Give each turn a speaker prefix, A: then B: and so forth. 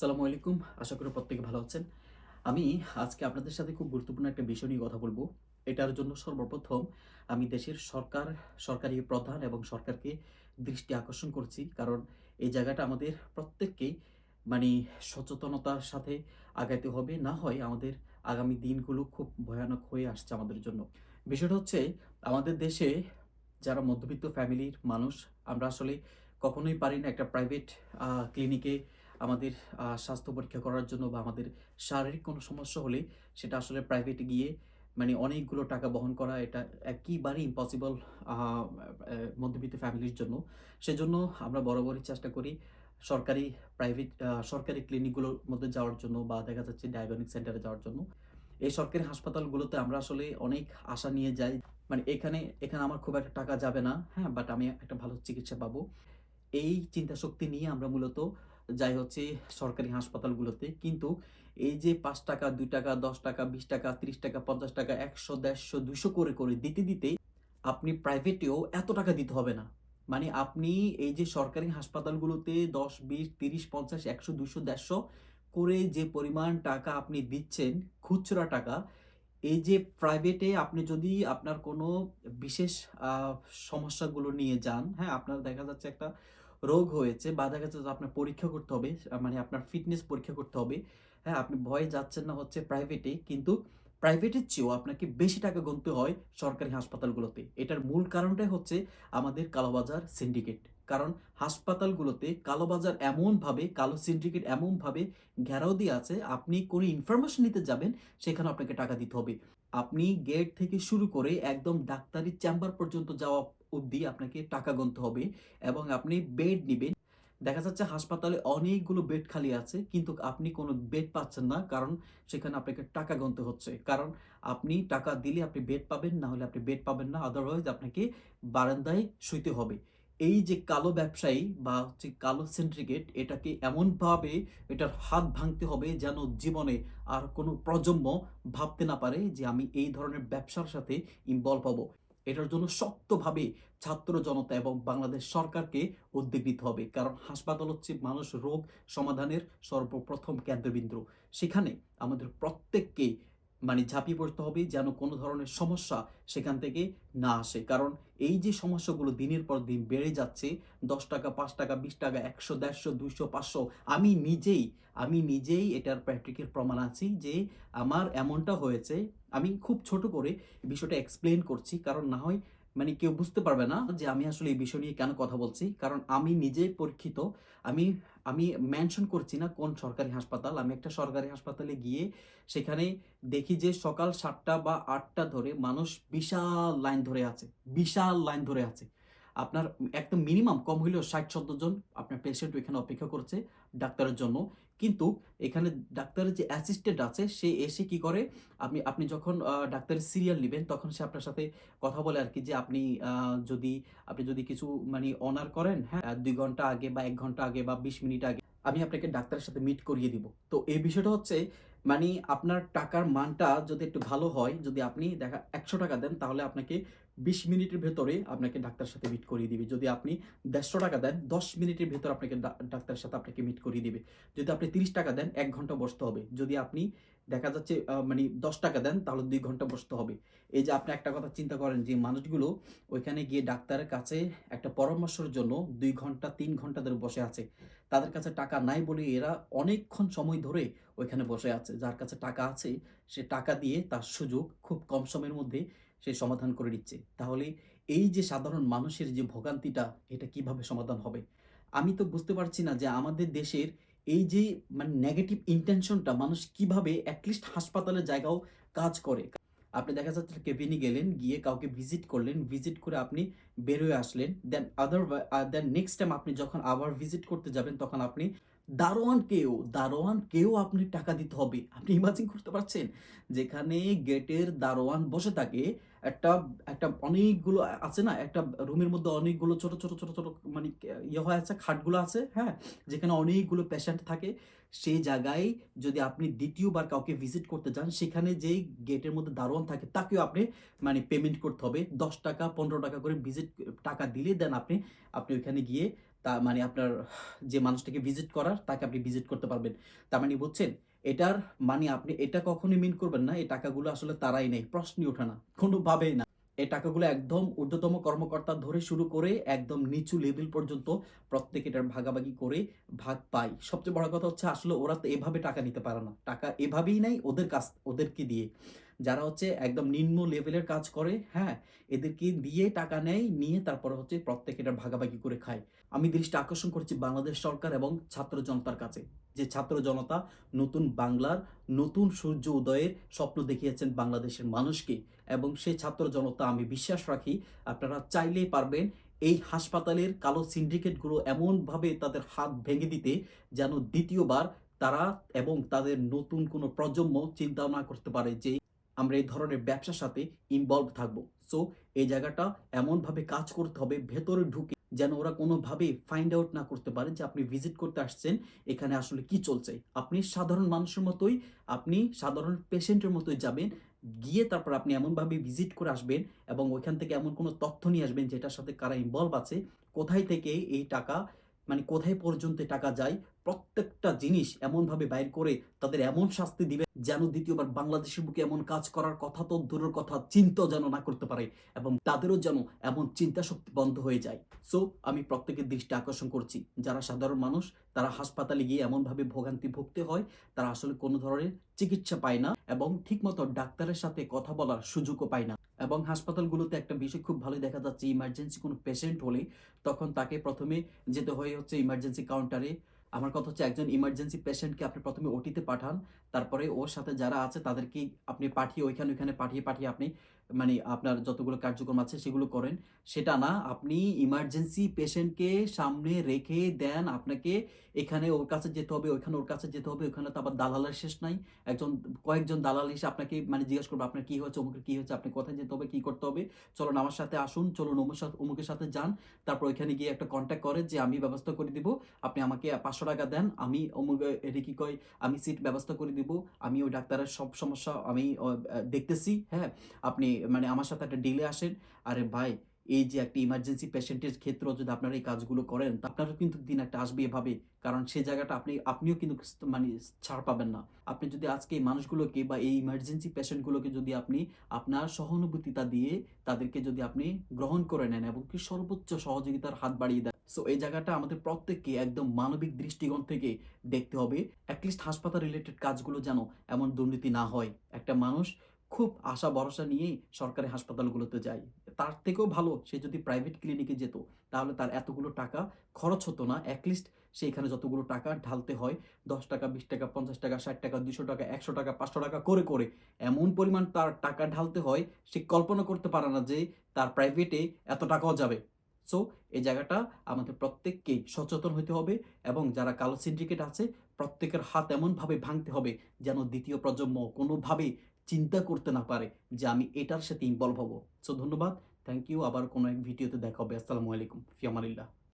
A: আসসালামু আলাইকুম। আশা করি প্রত্যেকে ভালো আছেন। আমি আজকে আপনাদের সাথে খুব গুরুত্বপূর্ণ একটা বিষয় নিয়ে কথা বলব। এটার জন্য সর্বপ্রথম আমি দেশের সরকার, সরকারি প্রধান এবং সরকারকে দৃষ্টি আকর্ষণ করছি। কারণ এই জায়গাটা আমাদের প্রত্যেককেই মানে সচেতনতার সাথে আগাইতে হবে। না হয় আমাদের আগামী দিনগুলো খুব ভয়ানক হয়ে আসছে আমাদের জন্য। বিষয়টা হচ্ছে, আমাদের দেশে যারা মধ্যবিত্ত ফ্যামিলির মানুষ, আমরা আসলে কখনোই পারি না একটা প্রাইভেট ক্লিনিকে আমাদের স্বাস্থ্য পরীক্ষা করার জন্য বা আমাদের শারীরিক কোনো সমস্যা হলে সেটা আসলে প্রাইভেটে গিয়ে মানে অনেকগুলো টাকা বহন করা এটা একেবারেই ইম্পসিবল মধ্যবিত্ত ফ্যামিলির জন্য। সেজন্য আমরা বরাবরই চেষ্টা করি সরকারি প্রাইভেট সরকারি ক্লিনিকগুলোর মধ্যে যাওয়ার জন্য বা দেখা যাচ্ছে ডায়াগনিক সেন্টারে যাওয়ার জন্য। এই সরকারি হাসপাতালগুলোতে আমরা আসলে অনেক আশা নিয়ে যাই। মানে এখানে এখানে আমার খুব একটা টাকা যাবে না হ্যাঁ বাট আমি একটা ভালো চিকিৎসা পাবো। এই চিন্তা শক্তি নিয়ে আমরা মূলত যাই হচ্ছে সরকারি হাসপাতালগুলোতে। কিন্তু এই যে পাঁচ টাকা, দুই টাকা, দশ টাকা, বিশ টাকা, ত্রিশ টাকা, পঞ্চাশ টাকা, একশো, দেড়শো দুশো করে করে দিতে দিতে আপনি প্রাইভেটেও এত টাকা দিতে হবে না। মানে আপনি এই যে সরকারি হাসপাতালগুলোতে দশ, বিশ, তিরিশ, পঞ্চাশ, একশো দুশো দেড়শো করে যে পরিমাণ টাকা আপনি দিচ্ছেন, খুচরা টাকা, এই যে প্রাইভেটে আপনি যদি আপনার কোনো বিশেষ সমস্যাগুলো নিয়ে যান হ্যাঁ আপনার দেখা যাচ্ছে একটা রোগ হয়েছে, বা দেখা যাচ্ছে আপনার পরীক্ষা করতে হবে মানে আপনার ফিটনেস পরীক্ষা করতে হবে। হ্যাঁ আপনি ভয়ে যাচ্ছেন না হচ্ছে প্রাইভেটে কিন্তু প্রাইভেটের চেয়েও আপনাকে বেশি টাকা গুনতে হয় সরকারি হাসপাতালগুলোতে। এটার মূল কারণটাই হচ্ছে আমাদের কালোবাজার সিন্ডিকেট কারণ হাসপাতালগুলোতে কালোবাজার এমনভাবে, কালো সিন্ডিকেট এমনভাবে ঘেরাও দিয়ে আছে, আপনি কোনো ইনফরমেশন নিতে যাবেন সেখানে আপনাকে টাকা দিতে হবে। আপনি গেট থেকে শুরু করে একদম ডাক্তারি চেম্বার পর্যন্ত যাওয়া অবধি আপনাকে টাকা গুনতে হবে এবং আপনি বেড নেবেন। দেখা যাচ্ছে হাসপাতালে অনেকগুলো বেড খালি আছে, কিন্তু আপনি কোনো বেড পাচ্ছেন না কারণ সেখানে আপনাকে টাকা গুনতে হচ্ছে। কারণ আপনি টাকা দিলে আপনি বেড পাবেন, না হলে আপনি বেড পাবেন না আদারওয়াইজ আপনাকে বারান্দায় শুইতে হবে। এই যে কালো ব্যবসায়ী বা হচ্ছে কালো সিন্ডিকেট এটাকে এমনভাবে এটার হাত ভাঙতে হবে যেন জীবনে আর কোনো প্রজন্ম ভাবতে না পারে যে আমি এই ধরনের ব্যবসার সাথে ইনভলভ হব। এটার জন্য শক্তভাবে ছাত্র জনতা এবং বাংলাদেশ সরকারকে উদ্যোগ নিতে হবে। কারণ হাসপাতাল হচ্ছে মানুষ রোগ সমাধানের সর্বপ্রথম কেন্দ্রবিন্দু। সেখানে আমাদের প্রত্যেককে মানে ঝাঁপিয়ে পড়তে হবে যেন কোনো ধরনের সমস্যা সেখান থেকে না আসে। কারণ এই যে সমস্যাগুলো দিনের পর দিন বেড়ে যাচ্ছে, দশ টাকা, পাঁচ টাকা, বিশ টাকা, একশো, দেড়শো, দুইশো, পাঁচশো, আমি নিজেই আমি নিজেই এটার প্র্যাকটিক্যাল প্রমাণ আছি যে আমার এমনটা হয়েছে। আমি খুব ছোট করে বিষয়টা এক্সপ্লেন করছি, কারণ না হয় মানে কেউ বুঝতে পারবে না যে আমি আসলে এই বিষয় নিয়ে কেন কথা বলছি। কারণ আমি নিজে পরীক্ষিত। আমি আমি মেনশন করছি না কোন সরকারি হাসপাতাল। আমি একটা সরকারি হাসপাতালে গিয়ে সেখানে দেখি যে সকাল সাতটা বা আটটা ধরে মানুষ বিশাল লাইন ধরে আছে। বিশাল লাইন ধরে আছে। আপনার একদম মিনিমাম কম হইলেও ষাট সত্তর জন আপনার পেশেন্ট এখানে অপেক্ষা করছে ডাক্তারের জন্য। কিন্তু এখানে ডাক্তারের যে অ্যাসিস্ট্যান্ট আছে, সে এসে কি করে? আপনি আপনি যখন ডাক্তারের সিরিয়াল নেবেন, তখন সে আপনার সাথে কথা বলে আর কি যে আপনি যদি আপনি যদি কিছু মানে অনার করেন হ্যাঁ দুই ঘণ্টা আগে বা এক ঘণ্টা আগে বা বিশ মিনিট আগে, আমি আপনাকে ডাক্তারের সাথে মিট করিয়ে দিব। তো এই বিষয়টা হচ্ছে মানে আপনার টাকার মানটা যদি একটু ভালো হয়, যদি আপনি দেখা, একশো টাকা দেন, তাহলে আপনাকে বিশ মিনিটের ভেতরে আপনাকে ডাক্তার সাথে মিট করিয়ে দিবে। যদি আপনি দেড়শো টাকা দেন, দশ মিনিটের ভেতর আপনাকে ডা- ডাক্তারের সাথে আপনাকে মিট করিয়ে দিবে। যদি আপনি তিরিশ টাকা দেন, এক ঘণ্টা বসতে হবে। যদি আপনি দেখা যাচ্ছে মানে দশ টাকা দেন, তাহলে দুই ঘণ্টা বসতে হবে। এই যে আপনি একটা কথা চিন্তা করেন যে, মানুষগুলো ওইখানে গিয়ে ডাক্তারের কাছে একটা পরামর্শের জন্য দুই ঘণ্টা, তিন ঘণ্টা ধরে বসে আছে। তাদের কাছে টাকা নাই বলে এরা অনেকক্ষণ সময় ধরে ওইখানে বসে আছে। যার কাছে টাকা আছে, সে টাকা দিয়ে তার সুযোগ খুব কম সময়ের মধ্যে সে সমাধান করে দিচ্ছে তাহলে এই যে সাধারণ মানুষের যে ভোগান্তিটা, এটা কীভাবে সমাধান হবে? আমি তো বুঝতে পারছি না যে আমাদের দেশের এই যে মানে নেগেটিভ ইন্টেনশনটা মানুষ কীভাবে অ্যাটলিস্ট হাসপাতালের জায়গাও কাজ করে। আপনি দেখা যাচ্ছে কেবিনে গেলেন, গিয়ে কাউকে ভিজিট করলেন ভিজিট করে আপনি বের হয়ে আসলেন দেন আদার দেন নেক্সট টাইম আপনি যখন আবার ভিজিট করতে যাবেন, তখন আপনি দারোয়ানকেও দারোয়ানকেও আপনি টাকা দিতে হবে। আপনি ইমাজিন করতে পারছেন? যেখানে গেটের দারোয়ান বসে থাকে একটা একটা অনেকগুলো আছে না? একটা রুমের মধ্যে অনেকগুলো ছোট ছোট ছোট ছোট মানে ইয়ে হয়ে আছে, খাটগুলো আছে হ্যাঁ? যেখানে অনেকগুলো পেশেন্ট থাকে। সেই জায়গায় যদি আপনি দ্বিতীয়বার কাউকে ভিজিট করতে যান, সেখানে যেই গেটের মধ্যে দারোয়ান থাকে, তাকেও আপনি মানে পেমেন্ট করতে হবে। দশ টাকা, পনেরো টাকা করে ভিজিট টাকা দিলে দেন আপনি। আপনি ওইখানে গিয়ে তা মানে আপনার যে মানুষটাকে ভিজিট করার, তাকে আপনি ভিজিট করতে পারবেন। তার মানে বুঝছেন? এটার মানে আপনি এটা কখনই মিন করবেন না, এই টাকাগুলো আসলে তারাই নেই প্রশ্নই ওঠে না, কোনোভাবেই না। এই টাকাগুলো একদম ঊর্ধ্বতম কর্মকর্তা ধরে শুরু করে একদম নিচু লেভেল পর্যন্ত প্রত্যেক এটার ভাগাভাগি করে ভাগ পায়। সবচেয়ে বড় কথা হচ্ছে আসলে ওরা তো এভাবে টাকা নিতে পারে না। টাকা এভাবেই নেয় ওদের কাছ, ওদেরকে দিয়ে। যারা হচ্ছে একদম নিম্ন লেভেলের কাজ করে হ্যাঁ এদেরকে দিয়ে টাকা নেয়, নিয়ে তারপরে হচ্ছে প্রত্যেক এটার ভাগাভাগি করে খায়। আমি দৃষ্টি আকর্ষণ করছি বাংলাদেশ সরকার এবং ছাত্র জনতার কাছে। যে ছাত্র জনতা নতুন বাংলার, নতুন সূর্য উদয়ের স্বপ্ন দেখিয়েছেন বাংলাদেশের মানুষকে এবং সেই ছাত্র জনতা আমি বিশ্বাস রাখি আপনারা চাইলেই পারবেন এই হাসপাতালের কালো সিন্ডিকেটগুলো এমনভাবে তাদের হাত ভেঙে দিতে যেন দ্বিতীয়বার তারা এবং তাদের নতুন কোনো প্রজন্ম চিন্তা না করতে পারে যে আমরা এই ধরনের ব্যবসার সাথে ইনভলভ থাকব। সো এই জায়গাটা এমনভাবে কাজ করতে হবে, ভেতরে ঢুকে যেন ওরা কোনোভাবে ফাইন্ড আউট না করতে পারে যে আপনি ভিজিট করতে আসছেন, এখানে আসলে কি চলছে। আপনি সাধারণ মানুষের মতোই, আপনি সাধারণ পেশেন্টের মতোই যাবেন, গিয়ে তারপর আপনি এমনভাবে ভিজিট করে আসবেন এবং ওইখান থেকে এমন কোনো তথ্য নিয়ে আসবেন যেটার সাথে কারা ইনভলভ আছে, কোথায় থেকে এই টাকা মানে কোথায় পর্যন্ত টাকা যায়, প্রত্যেকটা জিনিস এমনভাবে বাইর করে তাদের এমন শাস্তি দিবে যেন দ্বিতীয়বার বাংলাদেশের বুকে এমন কাজ করার কথা তো দূরের কথা, চিন্তাও যেন না করতে পারে এবং তাদেরও যেন এমন চিন্তা শক্তি বন্ধ হয়ে যায়। সো আমি প্রত্যেকের দৃষ্টি আকর্ষণ করছি। যারা সাধারণ মানুষ, তারা হাসপাতালে গিয়ে এমনভাবে ভোগান্তি ভুগতে হয়, তারা আসলে কোনো ধরনের চিকিৎসা পায় না এবং ঠিকমতো ডাক্তারের সাথে কথা বলার সুযোগও পায় না। এবং হাসপাতালগুলোতে একটা বিষয় খুব ভালোই দেখা যাচ্ছে ইমার্জেন্সি কোনো পেশেন্ট হলে তখন তাকে প্রথমে যেতে হয় হচ্ছে ইমার্জেন্সি কাউন্টারে আমার কথা হচ্ছে একজন ইমার্জেন্সি পেশেন্টকে আপনি প্রথমে ওটিতে পাঠান, তারপরে ওর সাথে যারা আছে তাদেরকে আপনি পাঠিয়ে ওইখানে ওইখানে পাঠিয়ে পাঠিয়ে আপনি মানে আপনার যতগুলো কার্যক্রম আছে সেগুলো করেন। সেটা না, আপনি ইমার্জেন্সি পেশেন্টকে সামনে রেখে দেন, আপনাকে এখানে ওর কাছে যেতে হবে, ওইখানে ওর কাছে যেতে হবে, ওইখানে তো আবার দালালের শেষ নাই। একজন, কয়েকজন দালাল এসে আপনাকে মানে জিজ্ঞেস করবে, আপনার কি হয়েছে, অমুকের কী হয়েছে আপনি কোথায় যেতে হবে, কী করতে হবে? চলুন আমার সাথে আসুন, চলুন অমুক সাথে, অমুকের সাথে যান। তারপর ওইখানে গিয়ে একটা কন্ট্যাক্ট করে যে, আমি ব্যবস্থা করে দিব, আপনি আমাকে পাঁচশো টাকা দেন, আমি অমুক এটা কি কয়, আমি সিট ব্যবস্থা করে দিব, আমি ওই ডাক্তারের সব সমস্যা আমি দেখতেছি হ্যাঁ? আপনি মানে আমার সাথে একটা ডিলে আসেন, আরে ভাই, এই যে একটা ইমার্জেন্সি পেশেন্টের ক্ষেত্রেও যদি আপনারা এই কাজগুলো করেন আপনারও কিন্তু দিন একটা আসবে এভাবে, কারণ সেই জায়গাটা আপনি, আপনিও কিন্তু মানে ছাড় পাবেন না। আপনি যদি আজকে এই মানুষগুলোকে বা এই ইমার্জেন্সি পেশেন্টগুলোকে যদি আপনি আপনার সহানুভূতিতা দিয়ে তাদেরকে যদি আপনি গ্রহণ করে নেন এবং কি সর্বোচ্চ সহযোগিতার হাত বাড়িয়ে দেন সো এই জায়গাটা আমাদের প্রত্যেককে একদম মানবিক দৃষ্টিকোণ থেকে দেখতে হবে অ্যাটলিস্ট হাসপাতাল রিলেটেড কাজগুলো যেন এমন দুর্নীতি না হয়। একটা মানুষ খুব আশা ভরসা নিয়েই সরকারি হাসপাতালগুলোতে যায় তার থেকেও ভালো সে যদি প্রাইভেট ক্লিনিকে যেত, তাহলে তার এতগুলো টাকা খরচ হতো না। অ্যাটলিস্ট সে এখানে যতগুলো টাকা ঢালতে হয়, দশ টাকা, বিশ টাকা, পঞ্চাশ টাকা, ষাট টাকা, দুশো টাকা, একশো টাকা, পাঁচশো টাকা করে করে এমন পরিমাণ তার টাকা ঢালতে হয়, সে কল্পনা করতে পারে না যে তার প্রাইভেটে এত টাকাও যাবে। সো এই জায়গাটা আমাদের প্রত্যেককে সচেতন হতে হবে এবং যারা কালো সিন্ডিকেট আছে, প্রত্যেকের হাত এমনভাবে ভাঙতে হবে যেন দ্বিতীয় প্রজন্ম কোনোভাবে চিন্তা করতে না পারে যে আমি এটার সাথে ইনভলভ হব। সো ধন্যবাদ। থ্যাংক ইউ আবার কোনো এক ভিডিওতে দেখা হবে। আসসালামু আলাইকুম। ফিয়ামালিল্লাহ